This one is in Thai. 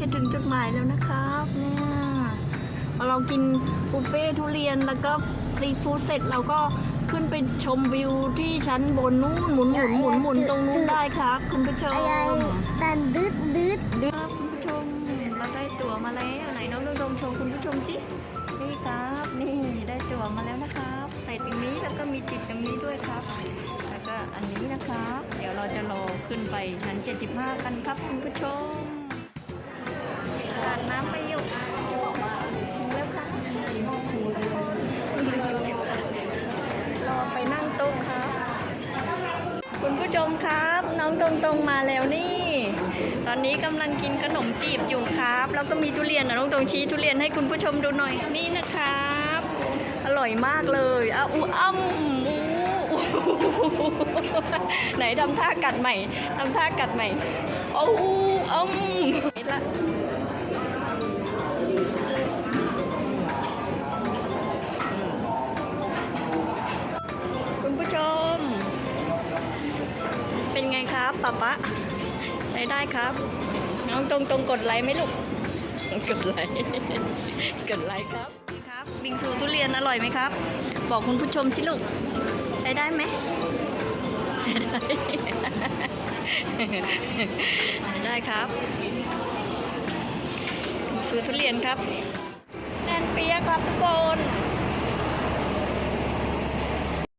จะถึงจุดหมายแล้วนะครับเนี่ยพอเรากินบุฟเฟ่ทุเรียนแล้วก็ฟรีฟู้ดเสร็จเราก็ขึ้นไปชมวิวที่ชั้นบนนู้นหมุนหมุนหมุนหมุนตรงนู้นได้ครับ คุณผู้ชมตันดืดดืดดือคุณผู้ชมเราได้ตั๋วมาแล้วไหนน้องดงโชว์คุณผู้ชมจินี่ครับนี่ได้ตั๋วมาแล้วนะครับใส่ตรงนี้แล้วก็มีติดตรงนี้ด้วยครับ แล้วก็อันนี้นะครับ เดี๋ยวเราจะรอขึ้นไปชั้น 75 กันครับคุณผู้ชม ชมครับ น้องตรงตรงมาแล้วนี่ ตอนนี้กำลังกินขนมจีบอยู่ครับ แล้วก็มีทุเรียนนะน้องตรงชี้ทุเรียนให้คุณผู้ชมดูหน่อยนี่นะครับ อร่อยมากเลยอ้าอูอ้ำอู้ไหนทำท่ากัดใหม่ทำท่ากัดใหม่โอ้อ้ำเห็ ครับป๊าป๊าใช้ได้ครับ น้องตรงตรงๆกดไลค์ไหมลูก กดไลค์กดไลค์ครับครับ บิงซูทุเรียนอร่อยไหมครับ บอกคุณผู้ชมสิลูก ใช้ได้ไหมใช้ได้ใช้ได้ครับบิงซูทุเรียนครับแน่นเปียะครับทุกคน